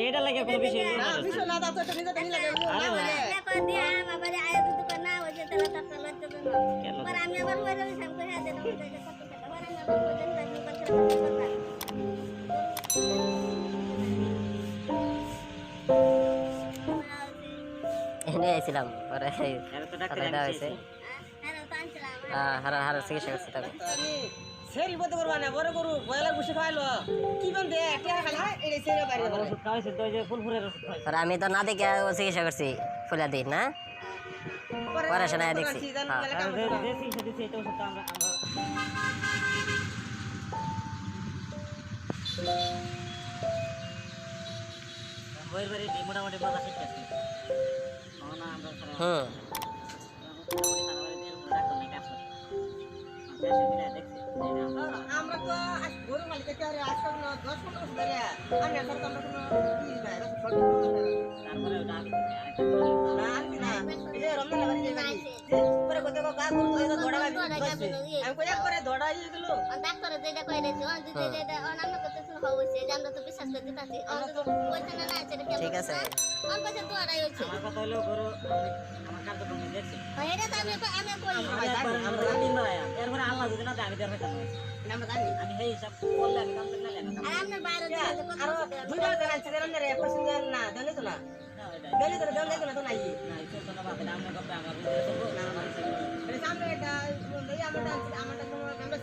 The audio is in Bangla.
এটা লাগে কোনো বিষয় না বিষয় না দাও তো এটা নিজে নিজে লাগে। আরে না না। বলে আমি আবার হয়ে যাবে সাম করে হাতে দাও এটা কত টাকা। পরে আমি আবার বলেন তাই মোবাইল করে কথা এনে আইছিলাম পরে এর তো ডাক্তার কথা আমি দেওয়া হয়েছে। চেয়েছি। হ্যাঁ তো আনছিলাম। হ্যাঁ হারা হারা চিকিৎসা করছে তবে আমি সেরি বলতে করবা না বড় গরু বয়লার বসে খাইলো কি বন্ধে খালা? সেরি বাইরে পরে আমি তো না দেখে চিকিৎসা করছি ফুলা দিন না? পড়াশোনা দেখছি। হ্যাঁ। যে চিকিৎসা আমি না। এই যে রমনা লাগি যে পরে কত গা গরু তো দড়া লাগি আমি করে দড়া ইয়ে গেল ডাক্তার যেটা কই দিয়েছে অন যদি যেটা অন আমরা কত শুন হইছে যে আমরা তো তো না না ঠিক আছে। তো আমার কথা হলো গরু আমি- আমার দেখছি এটা তো আমরা আয়া। এরপরে আল্লাহ যদি না আমি না। আমরা জানি আমি সেই হিসাব করলে আমি কাম করলে আমরা না জানি তো না না। জানি তো জানি তো না তো নাই না, চলতো না, বাদ দিলে আমরা গপ্পে আমার চলবো, না, আমার আমারটা তোমার আমরা